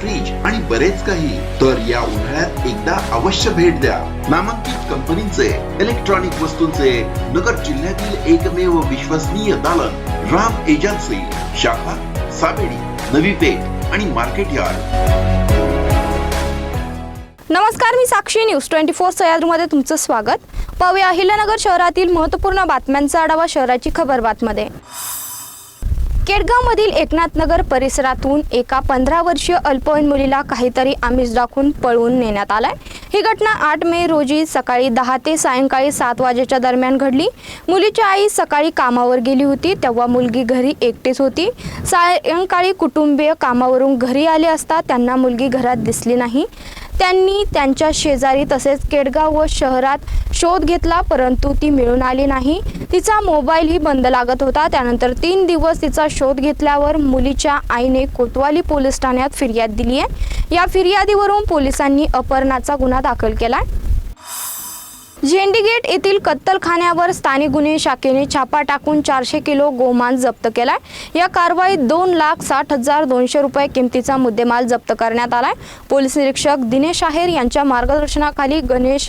Fridge आणि बरेच काही. तर या उन्हाळ्यात एकदा अवश्य भेट द्या. नामांकित कंपनीचे इलेक्ट्रॉनिक वस्तूंचे नगर जिल्ह्यातील एकमेव विश्वसनीय दालन राम एजन्सी शाखा साबेडी नवी पेठ आणि मार्केट यार्ड. नमस्कार मी साक्षी न्यूज ट्वेंटी फोर सह्याद्रीमध्ये तुमचं स्वागत. पाहूया अहिल्यानगर शहरातील महत्त्वपूर्ण बातम्यांचा आढावा शहराची खबर बातमध्ये. केडगावमधील एकनाथनगर परिसरातून एका पंधरा वर्षीय अल्पवयीन मुलीला काहीतरी आमिष दाखवून पळवून नेण्यात आलाय. ही घटना आठ मे रोजी सकाळी दहा ते सायंकाळी सात वाजेच्या दरम्यान घडली. मुलीची आई सकाळी कामावर गेली होती तेव्हा मुलगी घरी एकटीच होती. सायंकाळी कुटुंबीय कामावरून घरी आले असता त्यांना मुलगी घरात दिसली नाही. त्यांनी त्यांच्या शेजारी तसेच केडगाव व शहरात शोध घेतला परंतु ती मिळून आली नाही. तिचा मोबाईलही बंद लागत होता. त्यानंतर तीन दिवस तिचा शोध घेतल्यावर मुलीच्या आईने कोतवाली पोलीस ठाण्यात फिर्याद दिली आहे या फिर्यादीवरून पोलिसांनी अपहरणाचा गुन्हा दाखल केला झेंडीगेट येथील कत्तलखान्यावर स्थानिक गुन्हे शाखेने छापा टाकून चारशे किलो गोमांस जप्त केलाय. या कारवाईत दोन लाख साठ हजार दोनशे रुपये किमतीचा मुद्देमाल जप्त करण्यात आलाय. पोलीस निरीक्षक दिनेश आहेर यांच्या मार्गदर्शनाखाली गणेश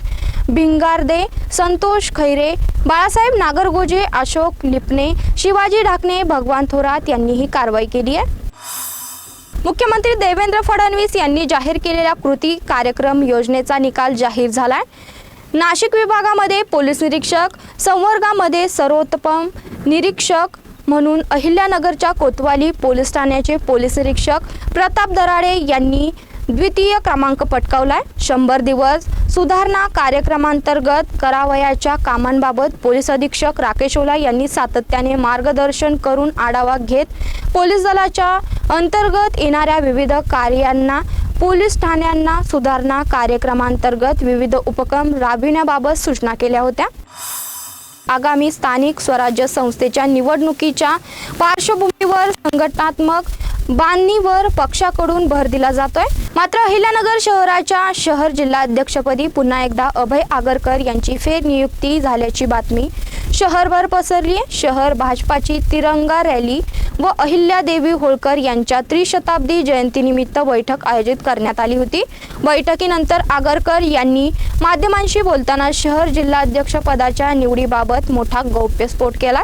भिंगारदे संतोष खैरे बाळासाहेब नागरगोजे अशोक लिपणे शिवाजी ढाकणे भगवान थोरात यांनी ही कारवाई केली आहे. मुख्यमंत्री देवेंद्र फडणवीस यांनी जाहीर केलेल्या कृती कार्यक्रम योजनेचा निकाल जाहीर झालाय. नाशिक विभागामध्ये पोलीस निरीक्षक संवर्गामध्ये सर्वोत्तम निरीक्षक म्हणून अहिल्यानगरच्या कोतवाली पोलीस ठाण्याचे पोलीस निरीक्षक प्रताप दराडे यांनी द्वितीय क्रमांक पटकावलाय. शंभर दिवस सुधारणा कार्यक्रमांतर्गत करावयाच्या कामांबाबत पोलीस अधीक्षक राकेश ओला यांनी सातत्याने मार्गदर्शन करून आढावा घेत पोलीस दलाच्या अंतर्गत येणाऱ्या विविध कार्यांना पोलीस ठाण्यांना सुधारणा कार्यक्रमांतर्गत विविध उपक्रम राबविण्याबाबत सूचना केल्या होत्या. आगामी स्थानिक स्वराज्य संस्थेच्या निवडणुकीच्या पार्श्वभूमीवर संघटनात्मक बांधणीवर पक्षाकडून भर दिला जातोय. मात्र अहिल्यानगर शहराच्या शहर जिल्हाध्यक्षपदी पुन्हा एकदा अभय आगरकर यांची फेरनियुक्ती झाल्याची बातमी शहरभर पसरली शहर भाजपाची तिरंगा रॅली व अहिल्यादेवी होळकर यांच्या त्रिशताब्दी जयंतीनिमित्त बैठक आयोजित करण्यात आली होती. बैठकीनंतर आगरकर यांनी माध्यमांशी बोलताना शहर जिल्हाध्यक्षपदाच्या निवडीबाबत मोठा गौप्यस्फोट केला.